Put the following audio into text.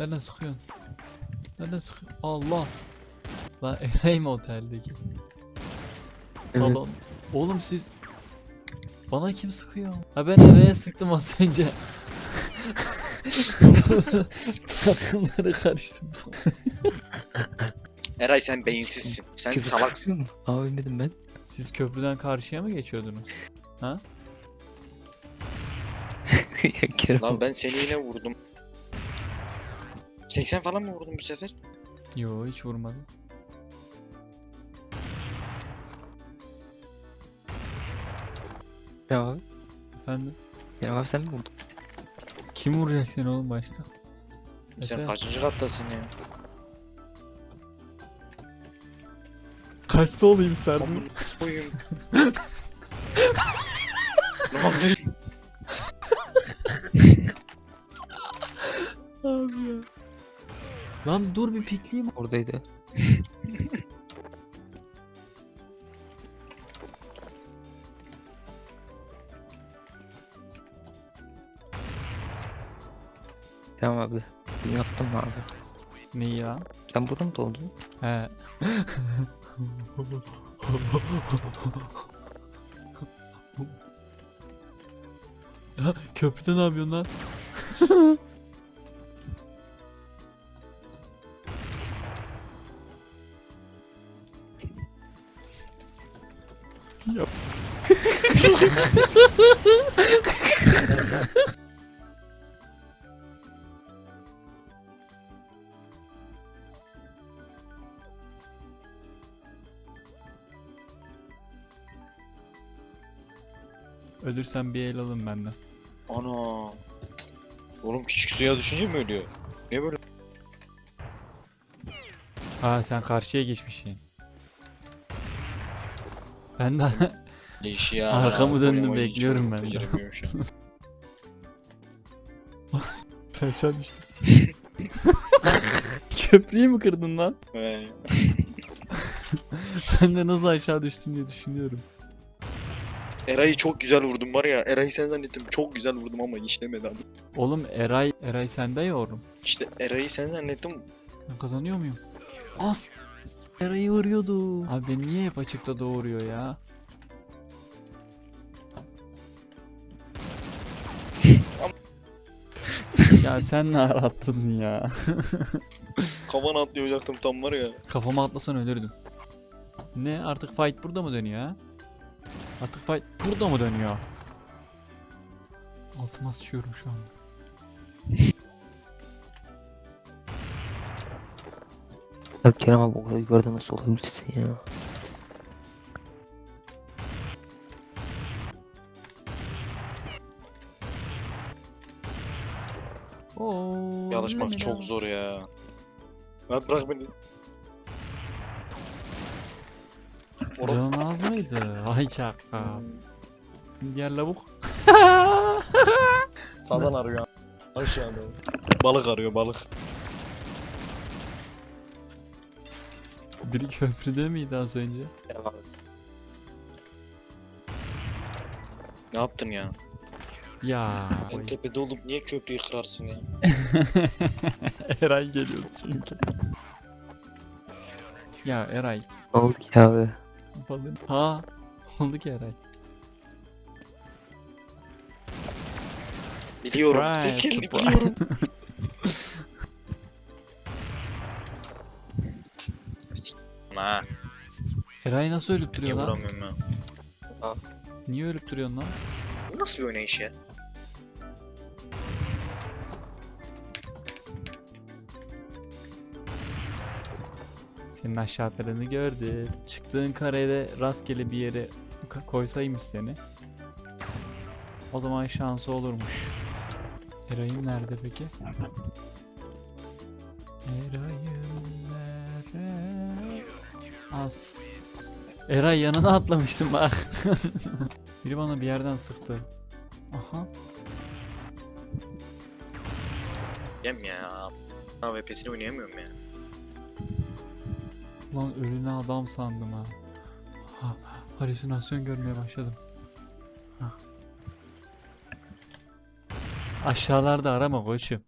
Nereden sıkıyorsun? Nereden sıkıyorsun? Allah. Lan Eray mı oteldeki? Salon. Oğlum siz... Bana kim sıkıyor? Ha ben Eray'a sıktım az önce. Takımları karıştırdım. Eray sen beyinsizsin. Sen Küfür salaksın. mı? Aa ölmedim ben. Siz köprüden karşıya mı geçiyordunuz? ya Kerem Lan ben seni yine vurdum. 80 falan mı vurdum bu sefer? Yo hiç vurmadım. Kerem abi. Efendim? Kerem abi sen mi vurdun? Kim vuracak seni oğlum başka? Sen Efe. kaçıncı kattasın ya? Kaçta olayım sen? Koyayım. ne yapıyorsun? Lan dur bir pikleyeyim. Oradaydı. Kerem abi. Bunu yaptın mı abi? Neyi lan? Sen burada mı doldun? He. köprüde ne yapıyorsun lan? Yap. Ölürsen bir el alın benden. Ana. Oğlum küçük suya düşünce mi ölüyor? Niye böyle? Ha sen karşıya geçmişsin. Ben de Leşi ya. Arkamı döndüm, bekliyorum ben de. beceremiyorum şu an. aşağı düştüm. Köprüyü mü kırdın lan? Ben de nasıl aşağı düştüm diye düşünüyorum. Eray'ı çok güzel vurdum var ya. Eray'ı sen zannettim. Çok güzel vurdum ama işlemedi abi. Oğlum Eray, Eray sende ya oğlum. İşte Eray'ı sen zannettim. Ben kazanıyor muyum? As! Eray'ı vuruyordu. Abi beni niye hep açıkta doğuruyor ya? ya sen ne arattın ya? Kafana atlayacaktım tam var ya. Kafama atlasan ölürdüm. Ne artık fight burada mı dönüyor ha? Artık fight burada mı dönüyor? Altıma sıçıyorum şu anda. Ya Kerem abi o kadar yukarıda nasıl olabilirsin ya? Oo, Yarışmak çok zor ya. Lan bırak beni. Canın az mıydı? Ay çakka. Şimdi diğer lavuk. Sazan arıyor. Aşağıda. Balık arıyor balık. Biri köprüde miydi az önce? Ne yaptın ya? Ya. Sen tepede olup niye köprüyü kırarsın ya? Eray geliyordu çünkü. Ya Eray. Oldu ki abi? Balın. Ha. Oldu ki Eray. Biliyorum. Surprise, Ses geldi surprise. biliyorum. Ha, Eray nasıl ölüp niye duruyor lan? vuramıyorum ya? Niye ölüp duruyorsun lan? Bu nasıl bir oynayış ya? Senin aşağılarını gördü. Çıktığın karede rastgele bir yere ka- koysaymış seni. O zaman şansı olurmuş. Eray'ın nerede peki? Eray'ın? As. Eray yanına atlamıştım bak. Biri bana bir yerden sıktı. Aha. Yem ya. AWP'sini oynayamıyorum ya. Lan ölüne adam sandım ha. ha halüsinasyon görmeye başladım. Ha. Aşağılarda arama koçum.